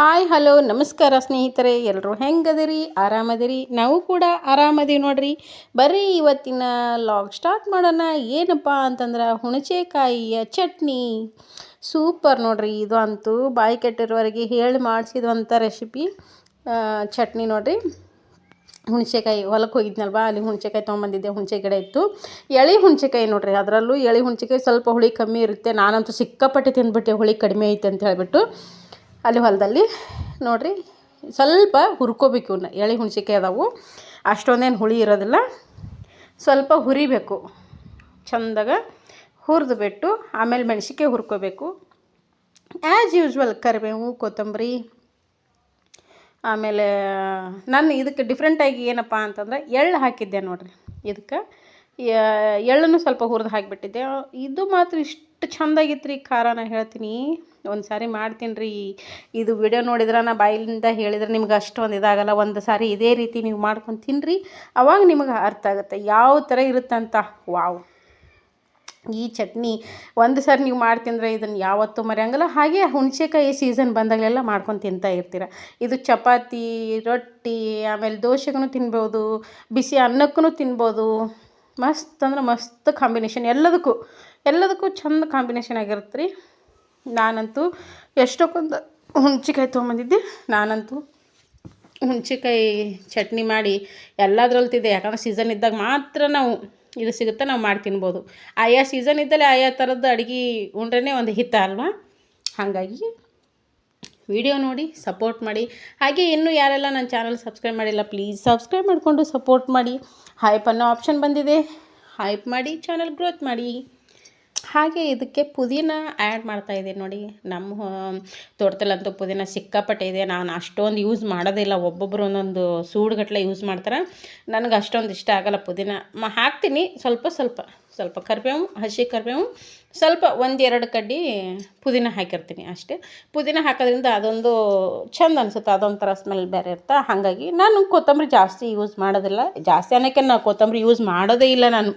Hi, hello, ನಮಸ್ಕಾರ ಸ್ನೇಹಿತರೆ. ಎಲ್ಲರೂ ಹೆಂಗದಿರಿ? ಆರಾಮದಿರಿ? ನಾವು ಕೂಡ ಆರಾಮದೀವಿ ನೋಡ್ರಿ. ಬರೀ ಇವತ್ತಿನ ಲಾಗ್ ಸ್ಟಾರ್ಟ್ ಮಾಡೋಣ. ಏನಪ್ಪ ಅಂತಂದ್ರೆ ಹುಣಸೆಕಾಯಿಯ ಚಟ್ನಿ. ಸೂಪರ್ ನೋಡ್ರಿ. ಇದು ಅಂತೂ ಬಾಯಿ ಕೆಟ್ಟಿರೋರಿಗೆ ಹೇಳಿ ಮಾಡಿಸಿದಂಥ ರೆಸಿಪಿ ಚಟ್ನಿ ನೋಡ್ರಿ. ಹುಣಸೆಕಾಯಿ ಹೊಲಕ್ಕೆ ಹೋಗಿದ್ನಲ್ವಾ? ಅಲ್ಲಿ ಹುಣಸೆಕಾಯಿ ತೊಗೊಂಬಂದಿದ್ದೆ. ಹುಣಸೆ ಗಿಡ ಇತ್ತು. ಎಳೆ ಹುಣಸೆಕಾಯಿ ನೋಡ್ರಿ. ಅದರಲ್ಲೂ ಎಳೆ ಹುಣಸೆಕಾಯಿ ಸ್ವಲ್ಪ ಹುಳಿ ಕಮ್ಮಿ ಇರುತ್ತೆ. ನಾನಂತೂ ಸಿಕ್ಕಾಪಟ್ಟೆ ತಿಂದ್ಬಿಟ್ಟೆ. ಹುಳಿ ಕಡಿಮೆ ಐತೆ ಅಂತ ಹೇಳ್ಬಿಟ್ಟು. ಅಲ್ಲಿ ಹೊಲದಲ್ಲಿ. ನೋಡಿರಿ, ಸ್ವಲ್ಪ ಹುರ್ಕೋಬೇಕು ಇವನ್ನ ಎಳೆ ಹುಣ್ಸಿಕಾಯಿ ಅದಾವು. ಅಷ್ಟೊಂದೇನು ಹುಳಿ ಇರೋದಿಲ್ಲ. ಸ್ವಲ್ಪ ಹುರಿಬೇಕು. ಚಂದಾಗ ಹುರಿದು ಬಿಟ್ಟು ಆಮೇಲೆ ಮೆಣಸಿಕಾಯಿ ಹುರ್ಕೋಬೇಕು. ಆ್ಯಸ್ ಯೂಶ್ವಲ್ ಕರಿಬೇವು, ಕೊತ್ತಂಬರಿ, ಆಮೇಲೆ ನಾನು ಇದಕ್ಕೆ ಡಿಫ್ರೆಂಟಾಗಿ ಏನಪ್ಪ ಅಂತಂದ್ರೆ ಎಳ್ಳು ಹಾಕಿದ್ದೆ ನೋಡಿರಿ. ಇದಕ್ಕೆ ಎಳ್ಳನ್ನು ಸ್ವಲ್ಪ ಹುರಿದು ಹಾಕಿಬಿಟ್ಟಿದ್ದೆ. ಇದು ಮಾತ್ರ ಇಷ್ಟು ಚೆಂದಾಗಿತ್ತು ರೀ ಖಾರನ ಹೇಳ್ತೀನಿ. ಒಂದು ಸಾರಿ ಮಾಡ್ತೀನಿ ರೀ ಇದು ವಿಡಿಯೋ ನೋಡಿದ್ರೆ ನಾ ಬಾಯಿಲಿಂದ ಹೇಳಿದ್ರೆ ನಿಮ್ಗೆ ಅಷ್ಟೊಂದು ಇದಾಗಲ್ಲ, ಒಂದು ಸಾರಿ ಇದೇ ರೀತಿ ನೀವು ಮಾಡ್ಕೊಂಡು ತಿನ್ನಿರಿ ಅವಾಗ ನಿಮಗೆ ಅರ್ಥ ಆಗುತ್ತೆ. ಯಾವ ಥರ ಇರುತ್ತಂತ. ವಾವ್. ಈ ಚಟ್ನಿ ಒಂದು ಸಾರಿ ನೀವು ಮಾಡ್ತಿಂದ್ರೆ ಇದನ್ನು ಯಾವತ್ತೂ ಮರೆಯಂಗಲ್ಲ. ಹಾಗೆ ಹುಣಸೆಕಾಯಿ ಸೀಸನ್ ಬಂದಾಗಲೆಲ್ಲ ಮಾಡ್ಕೊಂಡು ತಿಂತಾ ಇರ್ತೀರ. ಇದು ಚಪಾತಿ, ರೊಟ್ಟಿ, ಆಮೇಲೆ ದೋಸೆಗೂ ತಿನ್ಬೋದು, ಬಿಸಿ ಅನ್ನಕ್ಕೂ ತಿನ್ಬೋದು. ಮಸ್ತ್ ಅಂದ್ರೆ ಮಸ್ತ್ ಕಾಂಬಿನೇಷನ್ ಎಲ್ಲದಕ್ಕೂ. ಎಲ್ಲದಕ್ಕೂ ಚಂದ ಕಾಂಬಿನೇಷನ್ ಆಗಿರುತ್ತೆ ರೀ. ನಾನಂತೂ ಎಷ್ಟೊಕ್ಕೊಂದು ಹುಣ್ಚಿಕಾಯಿ ತೊಗೊಂಬಂದಿದ್ದೆ. ನಾನಂತೂ ಹುಣ್ಚಿಕಾಯಿ ಚಟ್ನಿ ಮಾಡಿ ಎಲ್ಲದ್ರಲ್ಲಿ ತಿಂದೆ. ಯಾಕಂದ್ರೆ ಸೀಸನ್ ಇದ್ದಾಗ ಮಾತ್ರ ನಾವು ಇದು ಸಿಗುತ್ತೆ, ನಾವು ಮಾಡಿ ತಿನ್ಬೋದು. ಆಯಾ ಸೀಸನ್ ಇದ್ದಲ್ಲಿ ಆಯಾ ಥರದ ಅಡುಗೆ ಉಂಡ್ರೇ ಒಂದು ಹಿತ ಅಲ್ವಾ? ಹಾಗಾಗಿ ವಿಡಿಯೋ ನೋಡಿ ಸಪೋರ್ಟ್ ಮಾಡಿ. ಹಾಗೆ ಇನ್ನೂ ಯಾರೆಲ್ಲ ನನ್ನ ಚಾನಲ್ ಸಬ್ಸ್ಕ್ರೈಬ್ ಮಾಡಿಲ್ಲ ಪ್ಲೀಸ್ ಸಬ್ಸ್ಕ್ರೈಬ್ ಮಾಡಿಕೊಂಡು ಸಪೋರ್ಟ್ ಮಾಡಿ. ಹೈಪ್ ಅನ್ನೋ ಆಪ್ಷನ್ ಬಂದಿದೆ. ಹೈಪ್ ಮಾಡಿ ಚಾನಲ್ ಗ್ರೋತ್ ಮಾಡಿ. ಹಾಗೆ ಇದಕ್ಕೆ ಪುದೀನ ಆ್ಯಡ್ ಮಾಡ್ತಾಯಿದ್ದೀನಿ ನೋಡಿ. ನಮ್ಮ ತೋಟದಲ್ಲಂತೂ ಪುದೀನ ಸಿಕ್ಕಾಪಟ್ಟೆ ಇದೆ. ನಾನು ಅಷ್ಟೊಂದು ಯೂಸ್ ಮಾಡೋದಿಲ್ಲ ಒಬ್ಬೊಬ್ಬರು ಒಂದೊಂದು ಸೂಡುಗಟ್ಟಲೆ ಯೂಸ್ ಮಾಡ್ತಾರೆ. ನನಗೆ ಅಷ್ಟೊಂದು ಇಷ್ಟ ಆಗಲ್ಲ ಪುದೀನ. ಮ, ಹಾಕ್ತೀನಿ. ಸ್ವಲ್ಪ ಸ್ವಲ್ಪ. ಸ್ವಲ್ಪ ಕರಿಬೇವು, ಹಸಿ ಕರಿಬೇವು, ಸ್ವಲ್ಪ ಒಂದೆರಡು ಕಡ್ಡಿ ಪುದೀನ ಹಾಕಿರ್ತೀನಿ ಅಷ್ಟೇ. ಪುದೀನ ಹಾಕೋದ್ರಿಂದ ಅದೊಂದು ಚೆಂದ ಅನಿಸುತ್ತೆ, ಅದೊಂಥರ ಸ್ಮೆಲ್ ಬೇರೆ ಇರುತ್ತೆ ಹಾಗಾಗಿ ನಾನು ಕೊತ್ತಂಬರಿ ಜಾಸ್ತಿ ಯೂಸ್ ಮಾಡೋದಿಲ್ಲ. ಜಾಸ್ತಿ ಅನ್ನೋಕ್ಕೆ ನಾನು ಕೊತ್ತಂಬರಿ ಯೂಸ್ ಮಾಡೋದೇ ಇಲ್ಲ ನಾನು.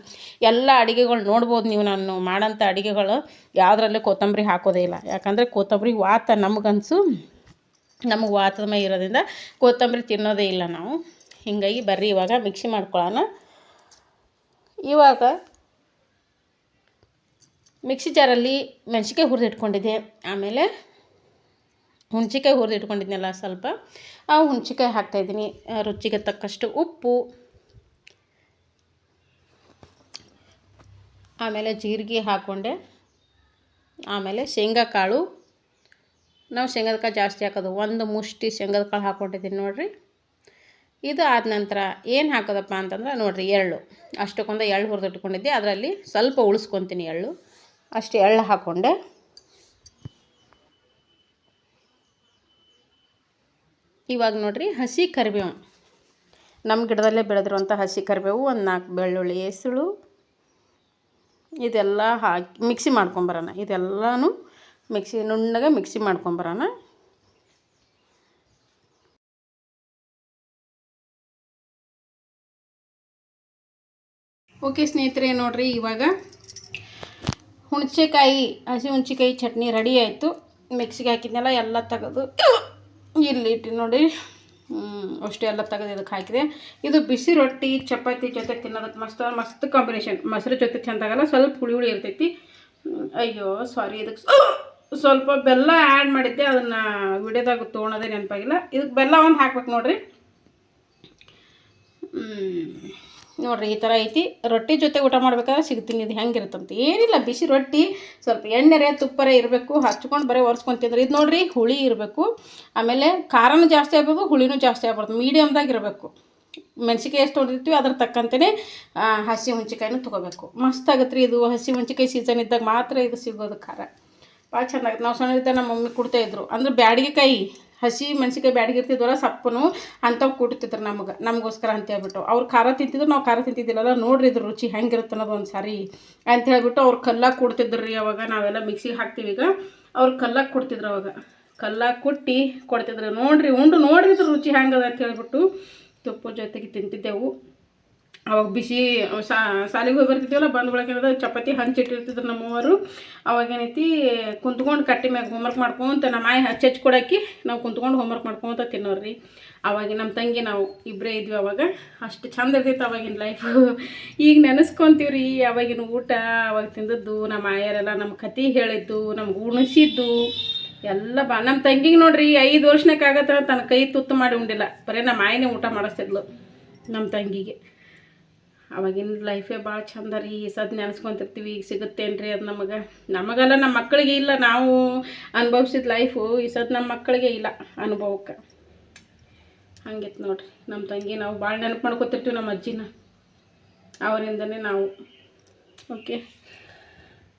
ಎಲ್ಲ ಅಡುಗೆಗಳು ನೋಡ್ಬೋದು ನೀವು ನಾನು ಮಾಡೋಂಥ ಅಡುಗೆಗಳು, ಯಾವುದ್ರಲ್ಲೂ ಕೊತ್ತಂಬರಿ ಹಾಕೋದೇ ಇಲ್ಲ. ಯಾಕಂದರೆ ಕೊತ್ತಂಬರಿ ವಾತ ನಮಗನ್ಸು, ನಮಗೆ ವಾತದ ಮೈ ಇರೋದ್ರಿಂದ ಕೊತ್ತಂಬರಿ ತಿನ್ನೋದೇ ಇಲ್ಲ ನಾವು. ಹೀಗಾಗಿ ಬರ್ರಿ ಇವಾಗ, ಮಿಕ್ಸಿ ಮಾಡ್ಕೊಳ್ಳೋಣ ಇವಾಗ ಮಿಕ್ಸಿ ಜಾರಲ್ಲಿ ಮೆಣಸಿಕಾಯಿ ಹುರಿದು ಇಟ್ಕೊಂಡಿದ್ದೆ. ಆಮೇಲೆ ಹುಣ್ಸಿಕಾಯಿ ಹುರಿದು ಇಟ್ಕೊಂಡಿದ್ನಲ್ಲ ಸ್ವಲ್ಪ. ಆ ಹುಣಸಿಕಾಯಿ ಹಾಕ್ತಾಯಿದ್ದೀನಿ ರುಚಿಗೆ ತಕ್ಕಷ್ಟು ಉಪ್ಪು. ಆಮೇಲೆ ಜೀರಿಗೆ ಹಾಕ್ಕೊಂಡೆ. ಆಮೇಲೆ ಶೇಂಗಾ ಕಾಳು. ನಾವು ಶೇಂಗದ ಕಾಳು ಜಾಸ್ತಿ ಹಾಕೋದು. ಒಂದು ಮುಷ್ಟಿ ಶೇಂಗದ ಕಾಳು ಹಾಕ್ಕೊಂಡಿದ್ದೀನಿ ನೋಡಿರಿ. ಇದು ಆದ ನಂತರ ಏನು ಹಾಕೋದಪ್ಪ ಅಂತಂದ್ರೆ ನೋಡಿರಿ ಎಳ್ಳು. ಅಷ್ಟಕ್ಕೊಂದು ಎಳ್ಳು ಹುರಿದಿಟ್ಕೊಂಡಿದ್ದೆ ಅದರಲ್ಲಿ ಸ್ವಲ್ಪ ಉಳಿಸ್ಕೊತೀನಿ ಎಳ್ಳು. ಅಷ್ಟು ಎಳ್ಳು ಹಾಕ್ಕೊಂಡೆ ಇವಾಗ ನೋಡಿರಿ ಹಸಿ ಕರಿಬೇವು. ನಮ್ಮ ಗಿಡದಲ್ಲೇ ಬೆಳೆದಿರುವಂಥ ಹಸಿ ಕರಿಬೇವು, ಒಂದು ನಾಲ್ಕು ಬೆಳ್ಳುಳ್ಳಿ ಹೆಸಳು, ಇದೆಲ್ಲ ಹಾಕಿ ಮಿಕ್ಸಿ ಮಾಡ್ಕೊಂಬರೋಣ ಇದೆಲ್ಲನೂ ಮಿಕ್ಸಿ ನುಣ್ಣಗೆ ಮಿಕ್ಸಿ ಮಾಡ್ಕೊಂಬರೋಣ ಓಕೆ ಸ್ನೇಹಿತರೆ, ನೋಡಿರಿ ಇವಾಗ ಹುಣಸೆಕಾಯಿ, ಹಸಿ ಹುಣಸೆಕಾಯಿ ಚಟ್ನಿ ರೆಡಿ ಆಯಿತು. ಮಿಕ್ಸಿಗೆ ಹಾಕಿದ್ನೆಲ್ಲ, ಎಲ್ಲ ತೆಗೆದು ಇಲ್ಲಿ ಇಟ್ಟು ನೋಡಿ. ಅಷ್ಟು ಎಲ್ಲ ತೆಗೆದು ಇದಕ್ಕೆ ಹಾಕಿದೆ. ಇದು ಬಿಸಿ ರೊಟ್ಟಿ, ಚಪಾತಿ ಜೊತೆ ತಿನ್ನೋದಕ್ಕೆ ಮಸ್ತ್ ಮಸ್ತ್ ಕಾಂಬಿನೇಷನ್ ಮೊಸರು ಜೊತೆ ಚೆಂದಾಗಲ್ಲ ಸ್ವಲ್ಪ ಹುಳಿ ಹುಳಿ ಇರ್ತೈತಿ. ಅಯ್ಯೋ ಸಾರಿ ಇದಕ್ಕೆ ಸ್ವಲ್ಪ ಬೆಲ್ಲ ಆ್ಯಡ್ ಮಾಡಿದ್ದೆ. ಅದನ್ನು ವಿಡಿಯೋದಾಗ ತೊಗೊಳೋದೇ ನೆನಪಾಗಿಲ್ಲ. ಇದಕ್ಕೆ ಬೆಲ್ಲ ಒಂದು ಹಾಕ್ಬೇಕು ನೋಡಿರಿ. ನೋಡಿರಿ, ಈ ಥರ ಐತಿ. ರೊಟ್ಟಿ ಜೊತೆ ಊಟ ಮಾಡ್ಬೇಕಾದ್ರೆ ಸಿಗ್ತೀನಿ, ಇದು ಹೆಂಗಿರುತ್ತಂತ. ಏನಿಲ್ಲ, ಬಿಸಿ ರೊಟ್ಟಿ, ಸ್ವಲ್ಪ ಎಣ್ಣೆರೆ, ತುಪ್ಪರೇ ಇರಬೇಕು. ಹಚ್ಕೊಂಡು ಬರೀ ಒರೆಸ್ಕೊಂತಿದ್ರೆ ಇದು ನೋಡಿರಿ, ಹುಳಿ ಇರಬೇಕು. ಆಮೇಲೆ ಖಾರನೂ ಜಾಸ್ತಿ ಆಗ್ಬೋದು, ಹುಳಿನೂ ಜಾಸ್ತಿ ಆಗ್ಬಾರ್ದು. ಮೀಡಿಯಮ್ದಾಗ ಇರಬೇಕು. ಮೆಣಸಿಕಾಯಿ ಎಷ್ಟು ಹೊಡೆದಿರ್ತೀವಿ ಅದ್ರ ತಕ್ಕಂತೆಯೇ ಹಸಿ ಹುಣ್ಚಿಕಾಯಿನೂ ತೊಗೋಬೇಕು. ಮಸ್ತ್ ಆಗುತ್ತೆ ರೀ ಇದು. ಹಸಿ ಹುಣ್ಚಿಕಾಯಿ ಸೀಸನ್ ಇದ್ದಾಗ ಮಾತ್ರ ಇದು ಸಿಗೋದು ಖಾರ. ಭಾಳ ಚೆಂದಾಗುತ್ತೆ ನಾವು ಸಣ್ಣದಿದ್ದಾಗ ನಮ್ಮ ಮಮ್ಮಿ ಕೊಡ್ತಾಯಿದ್ರು ಅಂದ್ರೆ ಬ್ಯಾಡಿಗೆಕಾಯಿ. ಹಸಿ ಮೆಣಸಿಕಾಯಿ ಬ್ಯಾಡಿಗೆ ಇರ್ತಿದ್ವಲ್ಲ ಸಪ್ಪನು ಅಂಥವು ಕೂಡ್ತಿದ್ರು ನಮಗೆ, ನಮಗೋಸ್ಕರ ಅಂತ ಹೇಳ್ಬಿಟ್ಟು ಅವ್ರು ಖಾರ ತಿಂತಿದ್ರು, ನಾವು ಖಾರ ತಿಂತಿದ್ದಿಲ್ಲಲ್ಲ ನೋಡ್ರಿ ಇದ್ರ ರುಚಿ ಹೆಂಗಿರುತ್ತೆ ಅನ್ನೋದು ಒಂದು ಸಾರಿ ಅಂತ ಹೇಳ್ಬಿಟ್ಟು ಅವ್ರು ಕಲ್ಲಾಗಿ ಕೊಡ್ತಿದ್ರು ರೀ ಅವಾಗ, ನಾವೆಲ್ಲ ಮಿಕ್ಸಿಗೆ ಹಾಕ್ತೀವಿ ಈಗ. ಅವ್ರು ಕಲ್ಲಾಗಿ ಕೊಡ್ತಿದ್ರು ಅವಾಗ. ಕಲ್ಲಾಗಿ ಕೊಟ್ಟು ಕೊಡ್ತಿದ್ರು. ನೋಡ್ರಿ, ಉಂಡು ನೋಡ್ರಿ ಇದ್ರ ರುಚಿ ಹೆಂಗದ ಅಂತ ಹೇಳ್ಬಿಟ್ಟು ತುಪ್ಪದ ಜೊತೆಗೆ ತಿಂತಿದ್ದೆವು. ಅವಾಗ ಬಿಸಿ ಸಾಲಿಗೆ ಹೋಗಿ ಬರ್ತಿದ್ದೀವಲ್ಲ ಬಂದ ಬಳಕ ಏನದ, ಚಪಾತಿ ಹಂಚಿಟ್ಟಿರ್ತಿದ್ರು ನಮ್ಮವರು. ಅವಾಗ ಏನೈತಿ, ಕುಂತ್ಕೊಂಡು ಕಟ್ಟಿ ಮ್ಯಾಗ ಹೋಮ್ವರ್ಕ್ ಮಾಡ್ಕೊಂತ ನಮ್ಮ ಆಯಿ ಹಚ್ಚಿ ಹಚ್ಚಿ ಕೊಡಾಕಿ ನಾವು ಕುಂತ್ಕೊಂಡು ಹೋಮ್ವರ್ಕ್ ಮಾಡ್ಕೊತ ತಿನ್ನೋರಿ ಅವಾಗ ನಮ್ಮ ತಂಗಿ ನಾವು ಇಬ್ಬರೇ ಇದ್ವಿ ಅವಾಗ. ಅಷ್ಟು ಚಂದ ಇರ್ತಿತ್ತು ಅವಾಗಿನ ಲೈಫು ಈಗ ನೆನೆಸ್ಕೊಂತೀವಿ ರೀ ಅವಾಗಿನ ಊಟ, ಅವಾಗ ತಿಂದದ್ದು ನಮ್ಮ ಆಯರೆಲ್ಲ ನಮ್ಮ ಕತೆ ಹೇಳಿದ್ದು ನಮ್ಗೆ ಉಣಿಸಿದ್ದು, ಎಲ್ಲ ಬಾ ನಮ್ಮ ತಂಗಿಗೆ ನೋಡ್ರಿ, ಐದು ವರ್ಷನಕ್ಕಾಗತ್ತ ತನ್ನ ಕೈ ತುತ್ತು ಮಾಡಿ ಉಂಡಿಲ್ಲ. ಬರೀ ನಮ್ಮ ಆಯನೇ ಊಟ ಮಾಡಿಸ್ತಿದ್ಲು ನಮ್ಮ ತಂಗಿಗೆ. ಅವಾಗಿನ ಲೈಫೇ ಭಾಳ ಚಂದ ರೀ. ಈ ಸದ್ ನೆನೆಸ್ಕೊಂತಿರ್ತೀವಿ, ಈಗ ಸಿಗುತ್ತೇನ್ರಿ ಅದು ನಮಗೆ. ನಮಗಲ್ಲ ನಮ್ಮ ಮಕ್ಕಳಿಗೆ ಇಲ್ಲ, ನಾವು ಅನುಭವಿಸಿದ ಲೈಫು ಈ ಸದ್ ನಮ್ಮ ಮಕ್ಕಳಿಗೆ ಇಲ್ಲ ಅನುಭವಕ್ಕೆ. ಹಂಗಿತ್ತು ನೋಡ್ರಿ. ನಮ್ಮ ತಂಗಿ ನಾವು ಭಾಳ ನೆನಪು ಮಾಡ್ಕೊತಿರ್ತೀವಿ ನಮ್ಮ ಅಜ್ಜಿನ. ಅವರಿಂದನೇ ನಾವು. ಓಕೆ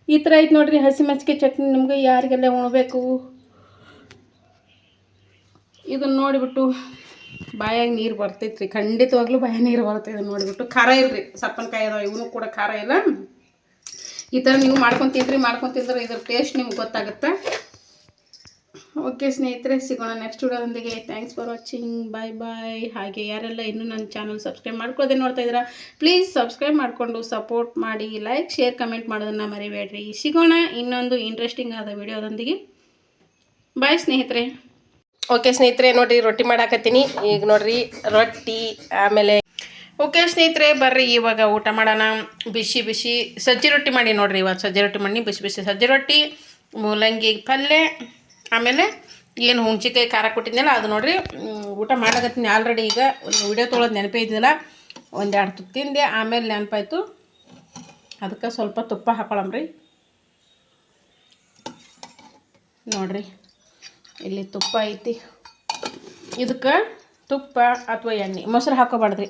ಈ ಥರ ಐತೆ ನೋಡ್ರಿ ಹಸಿಮೆಣಸಿಗೆ ಚಟ್ನಿ ನಿಮ್ಗೆ ಯಾರಿಗೆಲ್ಲ ಉಣಬೇಕು? ಇದನ್ನು ನೋಡಿಬಿಟ್ಟು ಬಾಯಾಗ ನೀರು ಬರ್ತೈತ್ರಿ. ಖಂಡಿತವಾಗ್ಲೂ ಬಾಯ ನೀರು ಬರ್ತೈತೆ ನೋಡಿಬಿಟ್ಟು. ಖಾರ ಇಲ್ರಿ ಸಪ್ಪನಕಾಯಿ ಅದಾವ. ಇವನು ಕೂಡ ಖಾರ ಇಲ್ಲ. ಈ ಥರ ನೀವು ಮಾಡ್ಕೊಂಡು ತಿಂದ್ರಿ ಮಾಡ್ಕೊಂಡು ತಿಂದ್ರೆ ಇದ್ರ ಟೇಸ್ಟ್ ನಿಮ್ಗೆ ಗೊತ್ತಾಗುತ್ತೆ? ಓಕೆ ಸ್ನೇಹಿತರೆ, ಸಿಗೋಣ next ವಿಡಿಯೋದೊಂದಿಗೆ. Thanks for watching bye bye ಹಾಗೆ ಯಾರೆಲ್ಲ ಇನ್ನೂ ನನ್ನ ಚಾನಲ್ ಸಬ್ಸ್ಕ್ರೈಬ್ ಮಾಡ್ಕೊಳ್ಳೋದೇ ನೋಡ್ತಾ ಇದ್ದೀರಾ ಪ್ಲೀಸ್ ಸಬ್ಸ್ಕ್ರೈಬ್ ಮಾಡಿಕೊಂಡು ಸಪೋರ್ಟ್ ಮಾಡಿ ಲೈಕ್ ಶೇರ್ ಕಮೆಂಟ್ ಮಾಡೋದನ್ನು ಮರಿಬೇಡ್ರಿ. ಸಿಗೋಣ ಇನ್ನೊಂದು ಇಂಟ್ರೆಸ್ಟಿಂಗ್ ಆದ ವಿಡಿಯೋದೊಂದಿಗೆ. ಬಾಯ್ ಸ್ನೇಹಿತರೆ. ಓಕೆ ಸ್ನೇಹಿತರೆ ನೋಡ್ರಿ ರೊಟ್ಟಿ ಮಾಡಾಕತ್ತೀನಿ. ಈಗ ನೋಡ್ರಿ, ರೊಟ್ಟಿ ಆಮೇಲೆ ಓಕೆ ಸ್ನೇಹಿತರೆ, ಬರ್ರಿ ಇವಾಗ ಊಟ ಮಾಡೋಣ. ಬಿಸಿ ಬಿಸಿ ಸಜ್ಜಿ ರೊಟ್ಟಿ ಮಾಡಿ ನೋಡ್ರಿ ಇವತ್ತು ಸಜ್ಜಿ ರೊಟ್ಟಿ ಮಾಡಿ, ಬಿಸಿ ಬಿಸಿ ಸಜ್ಜಿ ರೊಟ್ಟಿ, ಮೂಲಂಗಿ ಪಲ್ಯ ಆಮೇಲೆ ಏನು ಹುಣ್ಚಿಕಾಯಿ ಖಾರ ಕೊಟ್ಟಿದ್ನಲ್ಲ, ಅದು ನೋಡ್ರಿ ಊಟ ಮಾಡಕತ್ತೀನಿ ಆಲ್ರೆಡಿ ಈಗ. ಒಂದು ವಿಡಿಯೋ ತೊಗೊಳೋದು ನೆನಪೇ ಒಂದೆರಡು ತುಪ್ಪ ತಿಂದೆ, ಆಮೇಲೆ ನೆನಪಾಯ್ತು. ಅದಕ್ಕೆ ಸ್ವಲ್ಪ ತುಪ್ಪ ಹಾಕೊಳಮ್ರಿ. ನೋಡ್ರಿ. ಇಲ್ಲಿ ತುಪ್ಪ ಐತಿ. ಇದಕ್ಕೆ ತುಪ್ಪ ಅಥವಾ ಎಣ್ಣೆ. ಮೊಸರು ಹಾಕೋಬಾರ್ದ್ರಿ.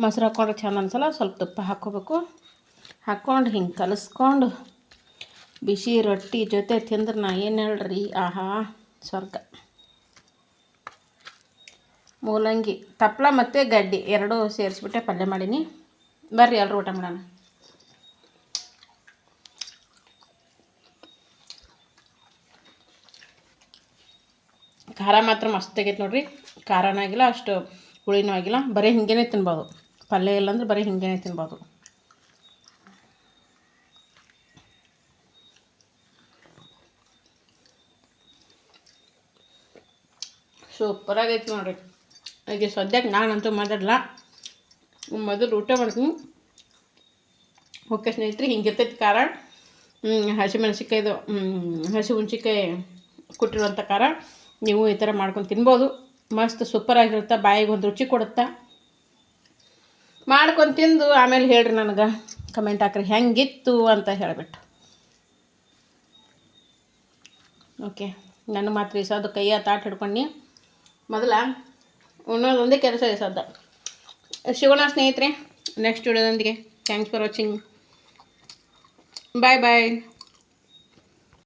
ಮೊಸರು ಹಾಕ್ಕೊಂಡ್ರೆ ಚೆಂದ ಅನ್ಸಲ್ಲ, ಸ್ವಲ್ಪ ತುಪ್ಪ ಹಾಕ್ಕೋಬೇಕು ಹಾಕ್ಕೊಂಡು ಹಿಂಗೆ ಕಲಿಸ್ಕೊಂಡು ಬಿಸಿ ರೊಟ್ಟಿ ಜೊತೆ ತಿಂದ್ರೆ ನಾ ಏನು ಹೇಳ್ರಿ? ಆಹಾ, ಸ್ವರ್ಗ. ಮೂಲಂಗಿ ತಪ್ಪಲ ಮತ್ತು ಗಡ್ಡಿ, ಎರಡೂ ಸೇರಿಸ್ಬಿಟ್ಟೆ ಪಲ್ಯ ಮಾಡೀನಿ. ಬರ್ರಿ ಎಲ್ಲರೂ ಊಟ ಮಾಡೋಣ. ಖಾರ ಮಾತ್ರ ಮಸ್ತ್ ಆಗೈತೆ ನೋಡ್ರಿ. ಖಾರನೂ ಆಗಿಲ್ಲ, ಅಷ್ಟು ಹುಳಿನೂ ಆಗಿಲ್ಲ. ಬರೀ ಹಿಂಗೇನೆ ತಿನ್ಬೋದು. ಪಲ್ಯ ಇಲ್ಲ ಅಂದ್ರೆ ಬರೀ ಹಿಂಗೇನೆ ತಿನ್ಬೋದು. ಸೂಪರ್ ಆಗೈತೆ ನೋಡ್ರಿ. ಈಗ ಸದ್ಯಕ್ಕೆ ನಾನಂತೂ ಮಾತಾಡಲ್ಲ ಮೊದಲು ಊಟ ಮಾಡ್ತೀನಿ. ಓಕೆ ಸ್ನೇಹಿತರೆ, ಹಿಂಗಿರ್ತೈತಿ ಖಾರ. ಹಸಿಮೆಣಸಿಕಾಯ್ದು ಹಸಿ ಹುಣ್ಸಿಕಾಯಿ ಕೊಟ್ಟಿರುವಂಥ ಖಾರ. ನೀವು ಈ ಥರ ಮಾಡ್ಕೊಂಡು ತಿನ್ಬೋದು. ಮಸ್ತ್ ಸೂಪರ್ ಆಗಿರುತ್ತೆ. ಬಾಯಿಗೆ ಒಂದು ರುಚಿ ಕೊಡುತ್ತೆ? ಮಾಡ್ಕೊಂಡು ತಿಂದು ಆಮೇಲೆ ಹೇಳ್ರಿ ನನಗೆ. ಕಮೆಂಟ್ ಹಾಕ್ರಿ. ಹೆಂಗಿತ್ತು ಅಂತ ಹೇಳಿಬಿಟ್ಟು. ಓಕೆ ನನ್ನ ಮಾತ್ರ ಇಸೋದು ಕೈಯ ತಾಟ್ ಹಿಡ್ಕೊಂಡು. ಮೊದಲ ಉಣ್ಣೋದೊಂದೇ ಕೆಲಸ ಈ ಸದ್ದ ಶಿವಣ ಸ್ನೇಹಿತರೆ next ವಿಡಿಯೋದೊಂದಿಗೆ thanks for watching bye bye